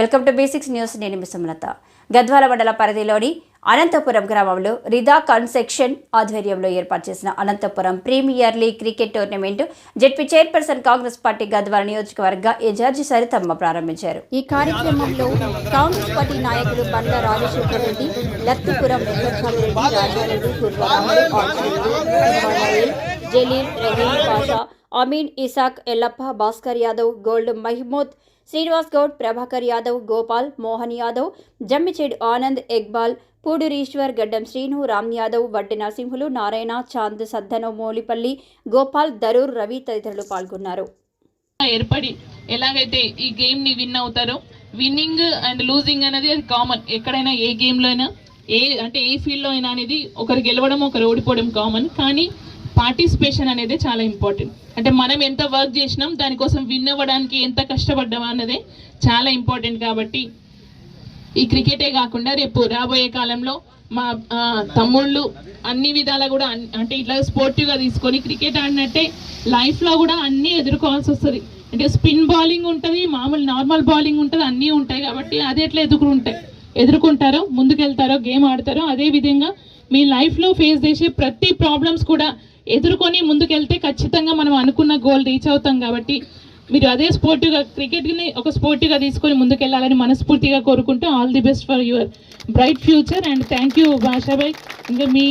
Welcome to basics news. నేను మీ సుమలత. గద్వాల మండల పరిధిలోని అనంతపురం గ్రామంలో రిదా కన్సెక్షన్ ఆధ్వర్యంలో ఏర్పాటు చేసిన Anantapuram premier league cricket tournament ZP chairperson Congress party Gadwal నియోజకవర్గ ఇన్ఛార్జి సరితమ్మ ప్రారంభించారు. ఈ కార్యక్రమంలో కాంగ్రెస్ పార్టీ నాయకులు బండ రాజశేఖర రెడ్డి లత్తిపురం జలీల్ రహీం పాషా అమీన్ ఇసాక్ ఎల్లప్ప భాస్కర్ యాదవ్ గోల్డ్ మహిమూద్ శ్రీనివాస్ గౌడ్ ప్రభాకర్ యాదవ్ గోపాల్ మోహన్ యాదవ్ జమ్మిచెడు ఆనంద్ ఎగ్బాల్ పూడూరీశ్వర్ గడ్డం శ్రీను రామ్ యాదవ్ వడ్డి నరసింహులు నారాయణ చాంద్ సద్దనో మోలిపల్లి గోపాల్ దరూర్ రవి తదితరులు పాల్గొన్నారు. ఏర్పడి ఎలాగైతే ఈ గేమ్ని విన్ అవుతారో విన్నింగ్ అండ్ లూజింగ్ అనేది అది కామన్. ఎక్కడైనా ఏ గేమ్లో అయినా ఏ అంటే ఏ ఫీల్డ్లో అయినా అనేది ఒకరు గెలవడం ఒకరు ఓడిపోవడం కామన్. కానీ పార్టిసిపేషన్ అనేది చాలా ఇంపార్టెంట్. అంటే మనం ఎంత వర్క్ చేసినాం దానికోసం విన్ అవ్వడానికి ఎంత కష్టపడ్డాం అన్నదే చాలా ఇంపార్టెంట్ కాబట్టి ఈ క్రికెటే కాకుండా రేపు రాబోయే కాలంలో మా తమ్ముళ్ళు అన్ని విధాలా కూడా అంటే ఇట్లా స్పోర్టివ్గా తీసుకొని క్రికెట్ ఆడినట్టే లైఫ్లో కూడా అన్నీ ఎదుర్కోవాల్సి వస్తుంది. అంటే స్పిన్ బౌలింగ్ ఉంటుంది మామూలు నార్మల్ బౌలింగ్ ఉంటుంది అన్నీ ఉంటాయి కాబట్టి అది ఎట్లా ఎదుర్కొంటాయి ఎదుర్కొంటారో ముందుకెళ్తారో గేమ్ ఆడతారో అదే విధంగా మీ లైఫ్లో ఫేస్ చేసే ప్రతి ప్రాబ్లమ్స్ కూడా ఎదుర్కొని ముందుకెళ్తే ఖచ్చితంగా మనం అనుకున్న గోల్ రీచ్ అవుతాం కాబట్టి మీరు అదే స్పోర్టివ్గా క్రికెట్ని ఒక స్పోర్టివ్గా తీసుకొని ముందుకెళ్ళాలని మనస్ఫూర్తిగా కోరుకుంటూ all the best for your bright future and thank you Bashabhai ఇంకా మీ